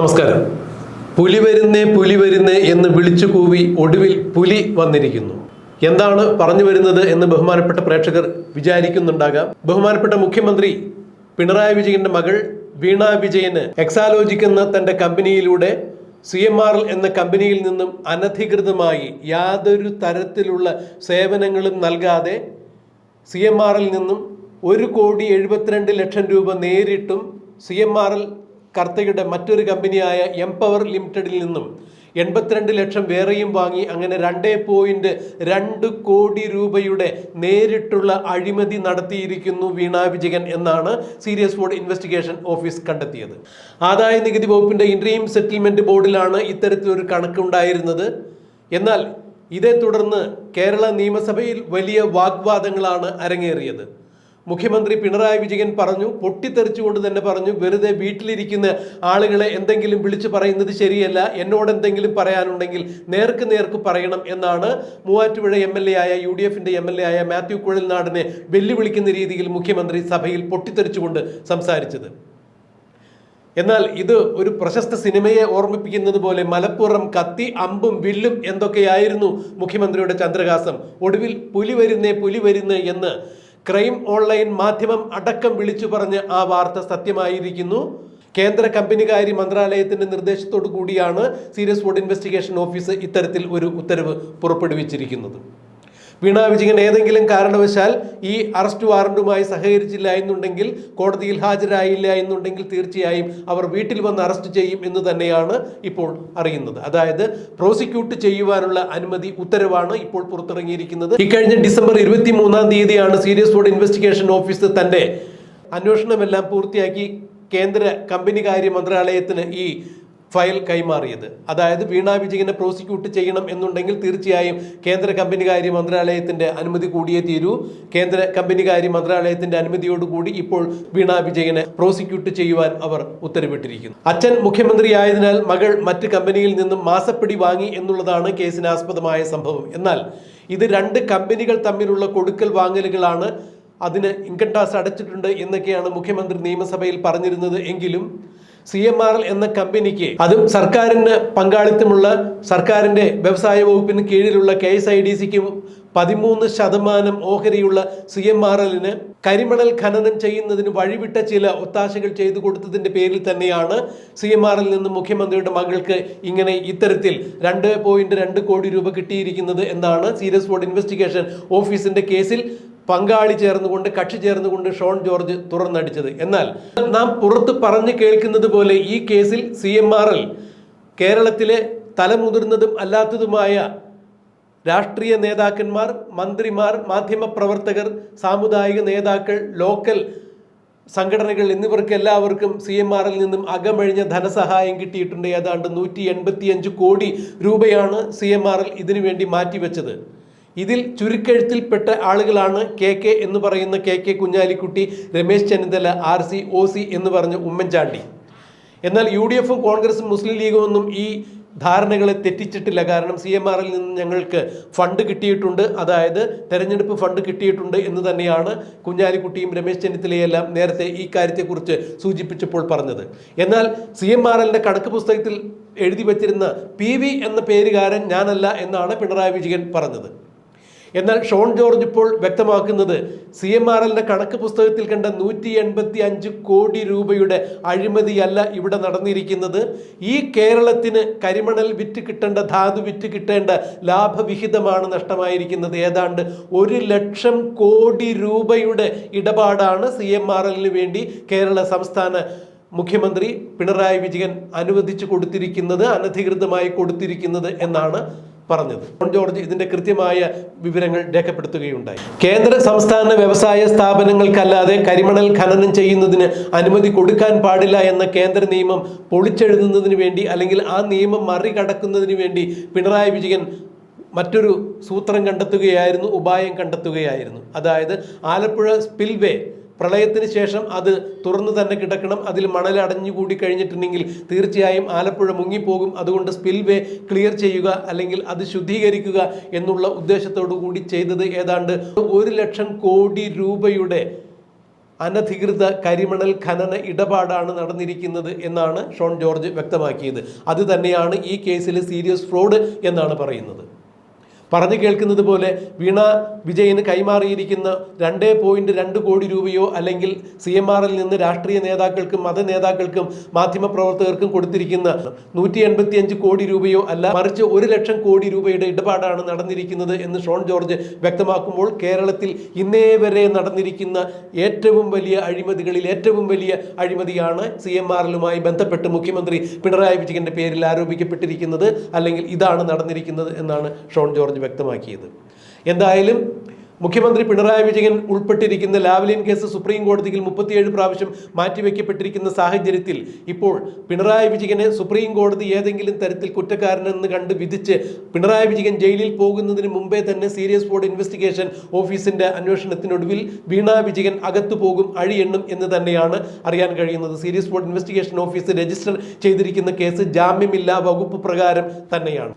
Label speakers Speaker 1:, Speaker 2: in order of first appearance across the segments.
Speaker 1: നമസ്കാരം. പുലി വരുന്നേ പുലി വരുന്നേ എന്ന് വിളിച്ചു കൂവി ഒടുവിൽ പുലി വന്നിരിക്കുന്നു. എന്താണ് പറഞ്ഞു വരുന്നത് എന്ന് ബഹുമാനപ്പെട്ട പ്രേക്ഷകർ വിചാരിക്കുന്നുണ്ടാകാം. ബഹുമാനപ്പെട്ട മുഖ്യമന്ത്രി പിണറായി വിജയന്റെ മകൾ വീണ വിജയന് എക്സാലോജിക് എന്ന തന്റെ കമ്പനിയിലൂടെ സി എം ആർ എന്ന കമ്പനിയിൽ നിന്നും അനധികൃതമായി യാതൊരു തരത്തിലുള്ള സേവനങ്ങളും നൽകാതെ സി എം ആറിൽ നിന്നും ഒരു കോടി എഴുപത്തിരണ്ട് ലക്ഷം രൂപ നേരിട്ടും സി എം ആർ എൽ കർത്തയുടെ മറ്റൊരു കമ്പനിയായ എംപവർ ലിമിറ്റഡിൽ നിന്നും എൺപത്തിരണ്ട് ലക്ഷം വേറെയും വാങ്ങി അങ്ങനെ രണ്ടേ പോയിന്റ് രണ്ട് കോടി രൂപയുടെ നേരിട്ടുള്ള അഴിമതി നടത്തിയിരിക്കുന്നു വീണ വിജയൻ എന്നാണ് സീരിയസ് ബോർഡ് ഇൻവെസ്റ്റിഗേഷൻ ഓഫീസ് കണ്ടെത്തിയത്. ആദായ നികുതി വകുപ്പിന്റെ ഇൻട്രീം സെറ്റിൽമെന്റ് ബോർഡിലാണ് ഇത്തരത്തിലൊരു കണക്കുണ്ടായിരുന്നത്. എന്നാൽ ഇതേ തുടർന്ന് കേരള നിയമസഭയിൽ വലിയ വാഗ്വാദങ്ങളാണ് അരങ്ങേറിയത്. മുഖ്യമന്ത്രി പിണറായി വിജയൻ പറഞ്ഞു പൊട്ടിത്തെറിച്ചുകൊണ്ട് തന്നെ പറഞ്ഞു വെറുതെ വീട്ടിലിരിക്കുന്ന ആളുകളെ എന്തെങ്കിലും വിളിച്ചു പറയുന്നത് ശരിയല്ല എന്നോട് എന്തെങ്കിലും പറയാനുണ്ടെങ്കിൽ നേർക്ക് നേർക്ക് പറയണം എന്നാണ് മൂവാറ്റുപുഴ എം എൽ എ ആയ യു ഡി എഫിന്റെ എം എൽ എ ആയ മാത്യു കുഴൽനാടിനെ വെല്ലുവിളിക്കുന്ന രീതിയിൽ മുഖ്യമന്ത്രി സഭയിൽ പൊട്ടിത്തെറിച്ചുകൊണ്ട് സംസാരിച്ചത്. എന്നാൽ ഇത് ഒരു പ്രശസ്ത സിനിമയെ ഓർമ്മിപ്പിക്കുന്നത് പോലെ മലപ്പുറം കത്തി അമ്പും വില്ലും എന്തൊക്കെയായിരുന്നു മുഖ്യമന്ത്രിയുടെ ചന്ദ്രഹാസം? ഒടുവിൽ പുലി വരുന്നേ പുലി വരുന്നേ എന്ന് ക്രൈം ഓൺലൈൻ മാധ്യമം അടക്കം വിളിച്ചു പറഞ്ഞ് ആ വാർത്ത സത്യമായിരിക്കുന്നു. കേന്ദ്ര കമ്പനികാര്യ മന്ത്രാലയത്തിന്റെ നിർദ്ദേശത്തോടു കൂടിയാണ് സീരിയസ് ബോർഡ് ഇൻവെസ്റ്റിഗേഷൻ ഓഫീസ് ഇത്തരത്തിൽ ഒരു ഉത്തരവ് പുറപ്പെടുവിച്ചിരിക്കുന്നത്. വീണ വിജയൻ ഏതെങ്കിലും കാരണവശാൽ ഈ അറസ്റ്റ് വാറണ്ടുമായി സഹകരിച്ചില്ല എന്നുണ്ടെങ്കിൽ കോടതിയിൽ ഹാജരായില്ല എന്നുണ്ടെങ്കിൽ തീർച്ചയായും അവർ വീട്ടിൽ വന്ന് അറസ്റ്റ് ചെയ്യും എന്ന് തന്നെയാണ് ഇപ്പോൾ അറിയുന്നത്. അതായത് പ്രോസിക്യൂട്ട് ചെയ്യുവാനുള്ള അനുമതി ഉത്തരവാണ് ഇപ്പോൾ പുറത്തിറങ്ങിയിരിക്കുന്നത്. ഇക്കഴിഞ്ഞ ഡിസംബർ ഇരുപത്തി മൂന്നാം തീയതിയാണ് സീരിയസ് ബോർഡ് ഇൻവെസ്റ്റിഗേഷൻ ഓഫീസ് തന്റെ അന്വേഷണമെല്ലാം പൂർത്തിയാക്കി കേന്ദ്ര കമ്പനി കാര്യ മന്ത്രാലയത്തിന് ഈ ഫയൽ കൈമാറിയത്. അതായത് വീണ വിജയനെ പ്രോസിക്യൂട്ട് ചെയ്യണം എന്നുണ്ടെങ്കിൽ തീർച്ചയായും കേന്ദ്ര കമ്പനികാര്യ മന്ത്രാലയത്തിന്റെ അനുമതി കൂടിയേ തീരൂ. കേന്ദ്ര കമ്പനികാര്യ മന്ത്രാലയത്തിന്റെ അനുമതിയോടുകൂടി ഇപ്പോൾ വീണ വിജയനെ പ്രോസിക്യൂട്ട് ചെയ്യുവാൻ അവർ ഉത്തരവിട്ടിരിക്കുന്നു. അച്ഛൻ മുഖ്യമന്ത്രിയായതിനാൽ മകൾ മറ്റ് കമ്പനിയിൽ നിന്നും മാസപ്പിടി വാങ്ങി എന്നുള്ളതാണ് കേസിന് ആസ്പദമായ സംഭവം. എന്നാൽ ഇത് രണ്ട് കമ്പനികൾ തമ്മിലുള്ള കൊടുക്കൽ വാങ്ങലുകളാണ്. അതിന് ഇൻകം ടാക്സ് അടച്ചിട്ടുണ്ട് എന്നൊക്കെയാണ് മുഖ്യമന്ത്രി നിയമസഭയിൽ പറഞ്ഞിരുന്നത് എങ്കിലും സി എം ആർ എൽ എന്ന കമ്പനിക്ക് അതും സർക്കാരിന് പങ്കാളിത്തമുള്ള സർക്കാരിന്റെ വ്യവസായ വകുപ്പിന് കീഴിലുള്ള കെ എസ് ഐ ഡി സിക്കും പതിമൂന്ന് ശതമാനം ഓഹരിയുള്ള സി എം ആർ എല്ലിന് കരിമണൽ ഖനനം ചെയ്യുന്നതിന് വഴിവിട്ട ചില ഒത്താശകൾ ചെയ്തു കൊടുത്തതിന്റെ പേരിൽ തന്നെയാണ് സി എം എല്ലിൽ നിന്ന് മുഖ്യമന്ത്രിയുടെ മകൾക്ക് ഇങ്ങനെ ഇത്തരത്തിൽ രണ്ട് പോയിന്റ് രണ്ട് കോടി രൂപ കിട്ടിയിരിക്കുന്നത് എന്നാണ് സീരിയസ് ബോർഡ് ഇൻവെസ്റ്റിഗേഷൻ ഓഫീസിന്റെ കേസിൽ പങ്കാളി ചേർന്നുകൊണ്ട് കക്ഷി ചേർന്നുകൊണ്ട് ഷോൺ ജോർജ് തുറന്നടിച്ചത്. എന്നാൽ നാം പുറത്ത് പറഞ്ഞു കേൾക്കുന്നത് പോലെ ഈ കേസിൽ സി എം ആർ എൽ കേരളത്തിലെ തലമുതിർന്നതും അല്ലാത്തതുമായ രാഷ്ട്രീയ നേതാക്കന്മാർ മന്ത്രിമാർ മാധ്യമപ്രവർത്തകർ സാമുദായിക നേതാക്കൾ ലോക്കൽ സംഘടനകൾ എന്നിവർക്ക് എല്ലാവർക്കും സി എം ആറിൽ നിന്നും അകമഴിഞ്ഞ ധനസഹായം കിട്ടിയിട്ടുണ്ട്. ഏതാണ്ട് നൂറ്റി എൺപത്തിയഞ്ച് കോടി രൂപയാണ് സി എം ആറിൽ ഇതിനുവേണ്ടി മാറ്റിവെച്ചത്. ഇതിൽ ചുരുക്കെഴുത്തിൽപ്പെട്ട ആളുകളാണ് കെ കെ എന്ന് പറയുന്ന K K Kunhalikutty Ramesh Chennithala R C O C എന്ന് പറഞ്ഞ ഉമ്മൻചാണ്ടി. എന്നാൽ യു ഡി എഫും കോൺഗ്രസും മുസ്ലിം ലീഗും ഒന്നും ഈ ധാരണകളെ തെറ്റിച്ചിട്ടില്ല. കാരണം സി എം ആറിൽ നിന്ന് ഞങ്ങൾക്ക് ഫണ്ട് കിട്ടിയിട്ടുണ്ട്. അതായത് തെരഞ്ഞെടുപ്പ് ഫണ്ട് കിട്ടിയിട്ടുണ്ട് എന്ന് തന്നെയാണ് കുഞ്ഞാലിക്കുട്ടിയും രമേശ് ചെന്നിത്തലയെല്ലാം നേരത്തെ ഈ കാര്യത്തെക്കുറിച്ച് സൂചിപ്പിച്ചപ്പോൾ പറഞ്ഞത്. എന്നാൽ സി എം ആർ എല്ലിന്റെ കണക്ക് പുസ്തകത്തിൽ എഴുതി വച്ചിരുന്ന പി വി എന്ന പേരുകാരൻ ഞാനല്ല എന്നാണ് പിണറായി വിജയൻ പറഞ്ഞത്. എന്നാൽ ഷോൺ ജോർജ് ഇപ്പോൾ വ്യക്തമാക്കുന്നത് സി എം ആർ എല്ലിന്റെ കണക്ക് പുസ്തകത്തിൽ കണ്ട നൂറ്റി എൺപത്തി അഞ്ച് കോടി രൂപയുടെ അഴിമതിയല്ല ഇവിടെ നടന്നിരിക്കുന്നത്. ഈ കേരളത്തിന് കരിമണൽ വിറ്റ് കിട്ടേണ്ട ധാതു വിറ്റ് കിട്ടേണ്ട ലാഭവിഹിതമാണ് നഷ്ടമായിരിക്കുന്നത്. ഏതാണ്ട് ഒരു ലക്ഷം കോടി രൂപയുടെ ഇടപാടാണ് സി എം ആർ എല്ലിന് വേണ്ടി കേരള സംസ്ഥാന മുഖ്യമന്ത്രി പിണറായി വിജയൻ അനുവദിച്ചു കൊടുത്തിരിക്കുന്നത് അനധികൃതമായി കൊടുത്തിരിക്കുന്നത് എന്നാണ് പറഞ്ഞത്. ജോൺ ജോർജ് ഇതിന്റെ കൃത്യമായ വിവരങ്ങൾ രേഖപ്പെടുത്തുകയുണ്ടായി. കേന്ദ്ര സംസ്ഥാന വ്യവസായ സ്ഥാപനങ്ങൾക്കല്ലാതെ കരിമണൽ ഖനനം ചെയ്യുന്നതിന് അനുമതി കൊടുക്കാൻ പാടില്ല എന്ന കേന്ദ്ര നിയമം പൊളിച്ചെഴുതുന്നതിന് വേണ്ടി അല്ലെങ്കിൽ ആ നിയമം മറികടക്കുന്നതിന് വേണ്ടി പിണറായി വിജയൻ മറ്റൊരു സൂത്രം കണ്ടെത്തുകയായിരുന്നു ഉപായം കണ്ടെത്തുകയായിരുന്നു. അതായത് ആലപ്പുഴ സ്പിൽവേ പ്രളയത്തിന് ശേഷം അത് തുറന്നു തന്നെ കിടക്കണം. അതിൽ മണൽ അടഞ്ഞുകൂടി കഴിഞ്ഞിട്ടുണ്ടെങ്കിൽ തീർച്ചയായും ആലപ്പുഴ മുങ്ങിപ്പോകും. അതുകൊണ്ട് സ്പിൽവേ ക്ലിയർ ചെയ്യുക അല്ലെങ്കിൽ അത് ശുദ്ധീകരിക്കുക എന്നുള്ള ഉദ്ദേശത്തോടു കൂടി ചെയ്തത് ഏതാണ്ട് ഒരു ലക്ഷം കോടി രൂപയുടെ അനധികൃത കരിമണൽ ഖനന ഇടപാടാണ് നടന്നിരിക്കുന്നത് എന്നാണ് ഷോൺ ജോർജ് വ്യക്തമാക്കിയത്. അതുതന്നെയാണ് ഈ കേസിൽ സീരിയസ് ഫ്രോഡ് എന്നാണ് പറയുന്നത്. പറഞ്ഞു കേൾക്കുന്നത് പോലെ വീണ വിജയന് കൈമാറിയിരിക്കുന്ന രണ്ട് പോയിന്റ് രണ്ട് കോടി രൂപയോ അല്ലെങ്കിൽ സി എം ആറിൽ നിന്ന് രാഷ്ട്രീയ നേതാക്കൾക്കും മത നേതാക്കൾക്കും മാധ്യമപ്രവർത്തകർക്കും കൊടുത്തിരിക്കുന്ന നൂറ്റി എൺപത്തി അഞ്ച് കോടി രൂപയോ അല്ല മറിച്ച് ഒരു ലക്ഷം കോടി രൂപയുടെ ഇടപാടാണ് നടന്നിരിക്കുന്നത് എന്ന് ഷോൺ ജോർജ് വ്യക്തമാക്കുമ്പോൾ കേരളത്തിൽ ഇന്നേ വരെ നടന്നിരിക്കുന്ന ഏറ്റവും വലിയ അഴിമതികളിൽ ഏറ്റവും വലിയ അഴിമതിയാണ് സി എം ആറിലുമായി ബന്ധപ്പെട്ട് മുഖ്യമന്ത്രി പിണറായി വിജയന്റെ പേരിൽ ആരോപിക്കപ്പെട്ടിരിക്കുന്നത് അല്ലെങ്കിൽ ഇതാണ് നടന്നിരിക്കുന്നത് എന്നാണ് ഷോൺ ജോർജ് വ്യക്തമാക്കിയത്. എന്തായാലും മുഖ്യമന്ത്രി പിണറായി വിജയൻ ഉൾപ്പെട്ടിരിക്കുന്ന ലാവ്ലിൻ കേസ് സുപ്രീം കോടതിയിൽ മുപ്പത്തിയേഴ് പ്രാവശ്യം മാറ്റിവെക്കപ്പെട്ടിരിക്കുന്ന സാഹചര്യത്തിൽ ഇപ്പോൾ പിണറായി വിജയനെ സുപ്രീം കോടതി ഏതെങ്കിലും തരത്തിൽ കുറ്റക്കാരനെന്ന് കണ്ട് വിധിച്ച് പിണറായി വിജയൻ ജയിലിൽ പോകുന്നതിന് മുമ്പേ തന്നെ സീരിയസ് ബോർഡ് ഇൻവെസ്റ്റിഗേഷൻ ഓഫീസിന്റെ അന്വേഷണത്തിനൊടുവിൽ വീണ വിജയൻ അകത്തു പോകും അഴിയെണ്ണും എന്ന് തന്നെയാണ് അറിയാൻ കഴിയുന്നത്. Serious fraud investigation office register ചെയ്തിരിക്കുന്ന കേസ് ജാമ്യമില്ലാ വകുപ്പ് പ്രകാരം തന്നെയാണ്.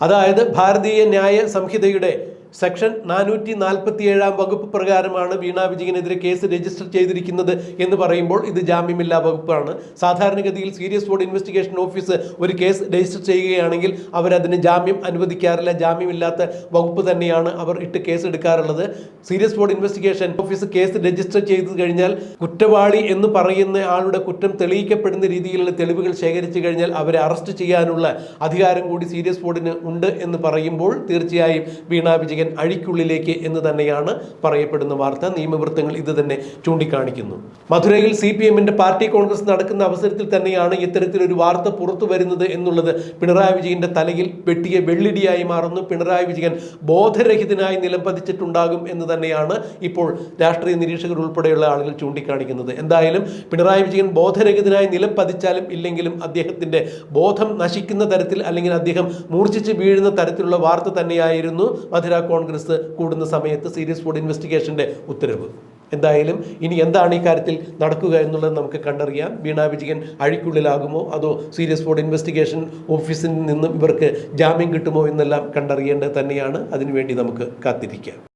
Speaker 1: അതായത് ഭാരതീയ ന്യായ സംഹിതയുടെ സെക്ഷൻ നാനൂറ്റി നാൽപ്പത്തി ഏഴാം വകുപ്പ് പ്രകാരമാണ് വീണ വിജയനെതിരെ കേസ് രജിസ്റ്റർ ചെയ്തിരിക്കുന്നത് എന്ന് പറയുമ്പോൾ ഇത് ജാമ്യമില്ലാ വകുപ്പാണ്. സാധാരണഗതിയിൽ സീരിയസ് ബോർഡ് ഇൻവെസ്റ്റിഗേഷൻ ഓഫീസ് ഒരു കേസ് രജിസ്റ്റർ ചെയ്യുകയാണെങ്കിൽ അവരതിന് ജാമ്യം അനുവദിക്കാറില്ല. ജാമ്യമില്ലാത്ത വകുപ്പ് തന്നെയാണ് അവർ ഇട്ട് കേസ് എടുക്കാറുള്ളത് serious fraud investigation office case register ചെയ്തു കഴിഞ്ഞാൽ കുറ്റവാളി എന്ന് പറയുന്ന ആളുടെ കുറ്റം തെളിയിക്കപ്പെടുന്ന രീതിയിലുള്ള തെളിവുകൾ ശേഖരിച്ചു കഴിഞ്ഞാൽ അവരെ അറസ്റ്റ് ചെയ്യാനുള്ള അധികാരം കൂടി സീരിയസ് ബോർഡിന് ഉണ്ട് എന്ന് പറയുമ്പോൾ തീർച്ചയായും വീണ വിജയൻ അഴിക്കുള്ളിലേക്ക് എന്ന് തന്നെയാണ് പറയപ്പെടുന്ന വാർത്ത. നിയമവൃത്തങ്ങൾ ഇത് തന്നെ ചൂണ്ടിക്കാണിക്കുന്നു. മധുരയിൽ സി പി എമ്മിന്റെ പാർട്ടി കോൺഗ്രസ് നടക്കുന്ന അവസരത്തിൽ തന്നെയാണ് ഇത്തരത്തിലൊരു വാർത്ത പുറത്തു വരുന്നത് എന്നുള്ളത് പിണറായി വിജയന്റെ തലയിൽ വെട്ടിയ വെള്ളിടിയായി മാറുന്നു. പിണറായി വിജയൻ ബോധരഹിതനായി നിലംപതിച്ചിട്ടുണ്ടാകും എന്ന് തന്നെയാണ് ഇപ്പോൾ രാഷ്ട്രീയ നിരീക്ഷകർ ഉൾപ്പെടെയുള്ള ആളുകൾ ചൂണ്ടിക്കാണിക്കുന്നത്. എന്തായാലും പിണറായി വിജയൻ ബോധരഹിതനായി നിലം പതിച്ചാലും ഇല്ലെങ്കിലും അദ്ദേഹത്തിന്റെ ബോധം നശിക്കുന്ന തരത്തിൽ അല്ലെങ്കിൽ അദ്ദേഹം മൂർച്ഛിച്ച് വീഴുന്ന തരത്തിലുള്ള വാർത്ത തന്നെയായിരുന്നു മധുര കോൺഗ്രസ് കൂടുന്ന സമയത്ത് സീരിയസ് ബോർഡ് ഇൻവെസ്റ്റിഗേഷന്റെ ഉത്തരവ്. എന്തായാലും ഇനി എന്താണ് ഈ കാര്യത്തിൽ നടക്കുക എന്നുള്ളത് നമുക്ക് കണ്ടറിയാം. വീണ വിജയൻ അഴിക്കുള്ളിലാകുമോ? അതോ സീരിയസ് ബോർഡ് ഇൻവെസ്റ്റിഗേഷൻ ഓഫീസിൽ നിന്നും ഇവർക്ക് ജാമ്യം കിട്ടുമോ എന്നെല്ലാം കണ്ടറിയേണ്ടത് തന്നെയാണ്. അതിനുവേണ്ടി നമുക്ക് കാത്തിരിക്കാം.